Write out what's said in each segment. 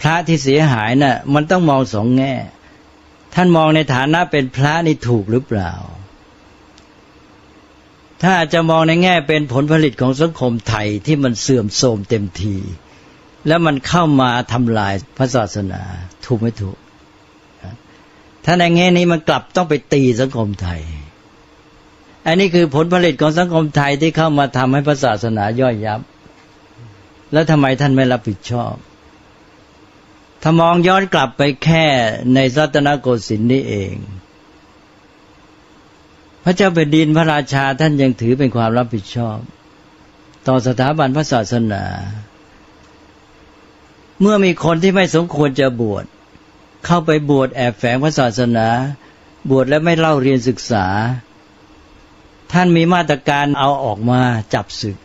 พระที่เสียหายน่ะ มันต้องมองสองแง่ ท่านมองในฐานะเป็นพระนี่ถูกหรือเปล่า ถ้าจะมองในแง่เป็นผลผลิตของสังคมไทยที่มันเสื่อมโทรมเต็มที แล้วมันเข้ามาทำลายพระศาสนา ถูกไม่ถูก ถ้าในแง่นี้มันกลับต้องไปตีสังคมไทย อันนี้คือผลผลิตของสังคมไทยที่เข้ามาทำให้พระศาสนาย่อยยับ แล้วทำไมท่านไม่รับผิดชอบ ถ้ามองย้อนกลับไปแค่ในรัตนโกสินทร์นี่เอง พระเจ้าแผ่นดินพระราชาท่านยังถือเป็นความรับผิดชอบ ต่อสถาบันพระศาสนา เมื่อมีคนที่ไม่สมควรจะบวช เข้าไปบวชแอบแฝงพระศาสนา บวชแล้วไม่เล่าเรียนศึกษา ท่านมีมาตรการเอาออกมาจับศึก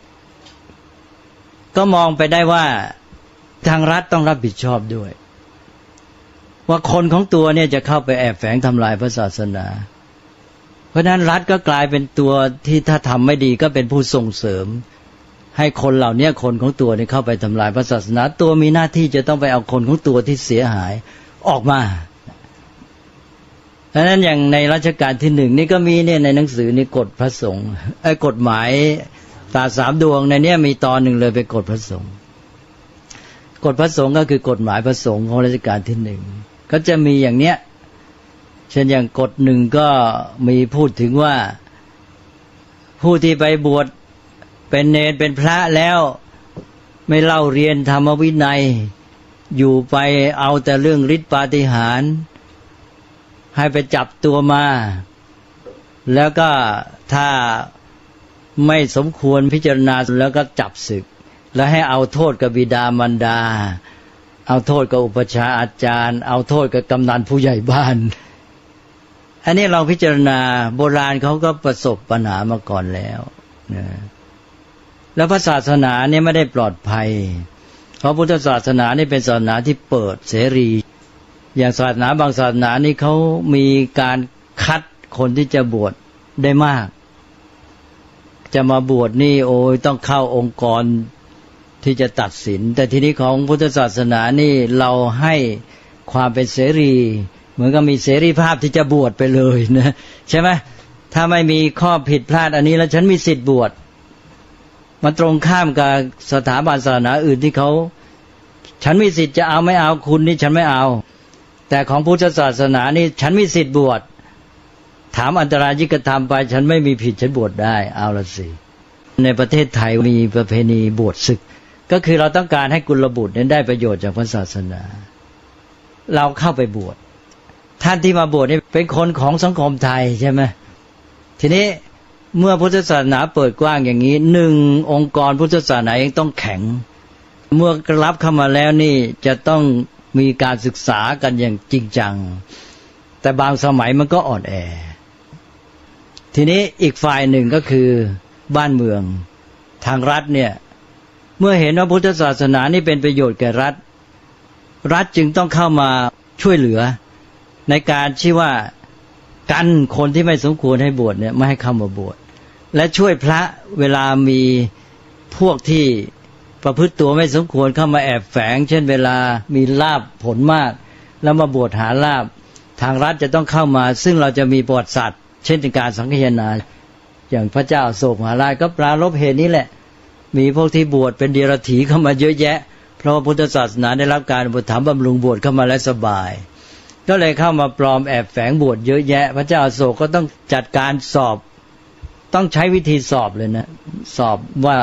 ก็มองไปได้ว่าทางรัฐต้องรับผิดชอบด้วย ว่าคนของตัวเนี่ยจะเข้าไปแอบแฝงทำลายพระศาสนา เพราะนั้นรัฐก็กลายเป็นตัวที่ถ้าทำไม่ดีก็เป็นผู้ส่งเสริม ให้คนเหล่านี้คนของตัวเนี่ยเข้าไปทำลายพระศาสนา ตัวมีหน้าที่จะต้องไปเอาคนของตัวที่เสียหายออกมาดังนั้นอย่างในรัชกาลที่หนึ่งนี่ก็มีเนี่ยในหนังสือนี่กฎพระสงฆ์ไอ้กฎหมายตาสามดวงในนี้มีตอนหนึ่งเลยไปกฎพระสงฆ์กฎพระสงฆ์ก็คือกฎหมายพระสงฆ์ของรัชกาลที่หนึ่ง ก็จะมีอย่างเนี้ย เช่นอย่างกฎหนึ่งก็มีพูดถึงว่าผู้ที่ไปบวชเป็นเนรเป็นพระแล้วไม่เล่าเรียนธรรมวินัย อยู่ไปเอาแต่เรื่องฤทธิปาฏิหาริย์ให้ไปจับตัวมา แล้วก็ถ้าไม่สมควรพิจารณาแล้วก็จับศึก แล้วให้เอาโทษกับบิดามารดา เอาโทษกับอุปชาอาจารย์ เอาโทษกับกำนันผู้ใหญ่บ้าน อันนี้เราพิจารณาโบราณเขาก็ประสบปัญหามาก่อนแล้วนะแล้วพระศาสนาเนี่ยไม่ได้ปลอดภัย เพราะพุทธศาสนานี่เป็นศาสนาที่เปิดเสรี อย่างศาสนาบางศาสนานี่เขามีการคัดคนที่จะบวชได้มาก จะมาบวชนี่โอ้ยต้องเข้าองค์กร ที่จะตัดสิน แต่ทีนี้ของพุทธศาสนานี่เราให้ความเป็นเสรี เหมือนกับมีเสรีภาพที่จะบวชไปเลยนะใช่ไหมถ้าไม่มีข้อผิดพลาดอันนี้แล้วฉันมีสิทธิ์บวชมันตรงข้ามกับสถาบันศาสนาอื่นที่เขาฉันมีสิทธิ์จะเอาไม่เอาคุณนี่ฉันไม่เอา แต่ของพุทธศาสนานี่ฉันมีสิทธิ์บวชถามอันตรายิกธรรมไป ฉันไม่มีผิดฉันบวชได้เอาละสิในประเทศไทยมีประเพณีบวชศึก ก็คือเราต้องการให้กุลบุตรนั้นได้ประโยชน์จากพระศาสนา เราเข้าไปบวชท่านที่มาบวชนี่เป็นคนของสังคมไทยใช่ไหมทีนี้เมื่อพุทธศาสนาเปิดกว้างอย่างนี้หนึ่งองค์กรพุทธศาสนาเองต้องแข็ง เมื่อรับเข้ามาแล้วนี่จะต้องมีการศึกษากันอย่างจริงจัง แต่บางสมัยมันก็อ่อนแอ ทีนี้อีกฝ่ายหนึ่งก็คือบ้านเมือง ทางรัฐเนี่ย เมื่อเห็นว่าพุทธศาสนานี่เป็นประโยชน์แก่รัฐ รัฐจึงต้องเข้ามาช่วยเหลือ ในการที่ว่ากันคนที่ไม่สมควรให้บวชเนี่ยไม่ให้เข้ามาบวชและช่วยพระเวลามีพวกที่ประพฤติตัวไม่สมควรเข้ามาแอบแฝง เช่นเวลามีลาบผลมาก แล้วมาบวชหาลาบ ทางรัฐจะต้องเข้ามา ซึ่งเราจะมีประวัติศาสตร์เช่นการสังเยนา อย่างพระเจ้าโศกมหาราชก็ปรารบเหตุนี้แหละ มีพวกที่บวชเป็นเดียรถีเข้ามาเยอะแยะ เพราะพุทธศาสนาได้รับการบุตรถามบำรุงบวชเข้ามาแล้วสบาย ก็เลยเข้ามาปลอมแอบแฝงบวชเยอะแยะ พระเจ้าโศกก็ต้องจัดการสอบ ต้องใช้วิธีสอบเลยนะ สอบว่า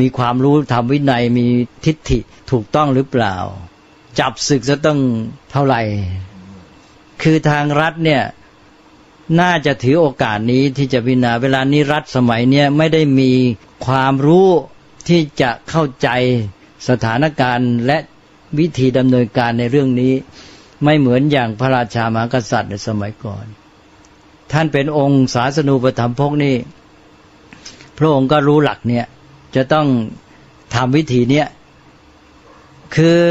มีความรู้ทำวินัยมีทิฏฐิถูกต้องหรือเปล่า จับศึกจะต้องเท่าไหร่ คือทางรัฐเนี่ยน่าจะถือโอกาสนี้ที่จะพิจารณาเวลานี้รัฐสมัยเนี้ยไม่ได้มีความรู้ ที่จะเข้าใจสถานการณ์และวิธีดำเนินการในเรื่องนี้ ไม่เหมือนอย่างพระราชามหากษัตริย์ในสมัยก่อน ท่านเป็นองค์ศาสนูปถัมภกนี่พระองค์ก็รู้หลักเนี่ยจะต้องทำวิธีเนี้ยคือ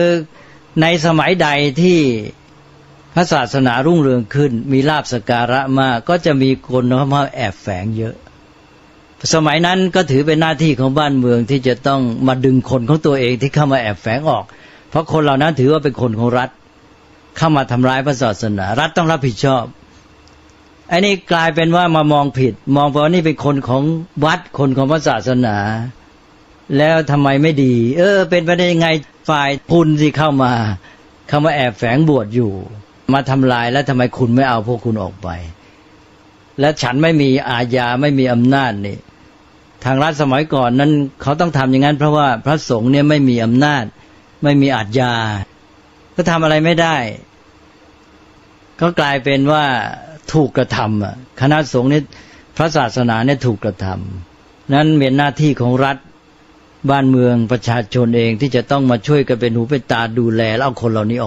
ในสมัยใดที่พระศาสนารุ่งเรืองขึ้น มีลาบสการะมากก็จะมีคนเข้ามาแอบแฝงเยอะ สมัยนั้นก็ถือเป็นหน้าที่ของบ้านเมืองที่จะต้องมาดึงคนของตัวเองที่เข้ามาแอบแฝงออก เพราะคนเหล่านั้นถือว่าเป็นคนของรัฐ เข้ามาทำร้ายพระศาสนา รัฐต้องรับผิดชอบอ้นี่กลายเป็นว่ามามองผิด มองว่านี่เป็นคนของวัดคนของพระศาสนา แล้วทำไมไม่ดี เออ เป็นไปได้ยังไงฝ่ายคุณที่เข้ามา เข้ามาแอบแฝงบวชอยู่ มาทำลายแล้วทำไมคุณไม่เอาพวกคุณออกไป และฉันไม่มีอาญาไม่มีอำนาจนี่ ทางรัฐสมัยก่อนนั้นเขาต้องทำอย่างนั้น เพราะว่าพระสงฆ์เนี่ยไม่มีอำนาจ ไม่มีอาญาก็ทำอะไรไม่ได้ ก็กลายเป็นว่าถูกกระทำอะคณะสงฆ์นี่พระศาสนาเนี่ยถูกกระทำนั้นเป็นหน้าที่ของรัฐบ้านเมืองประชาชนเองที่จะต้องมาช่วยกันเป็นหูเป็นตาดูแลแล้วเอาคนเหล่านี้ออก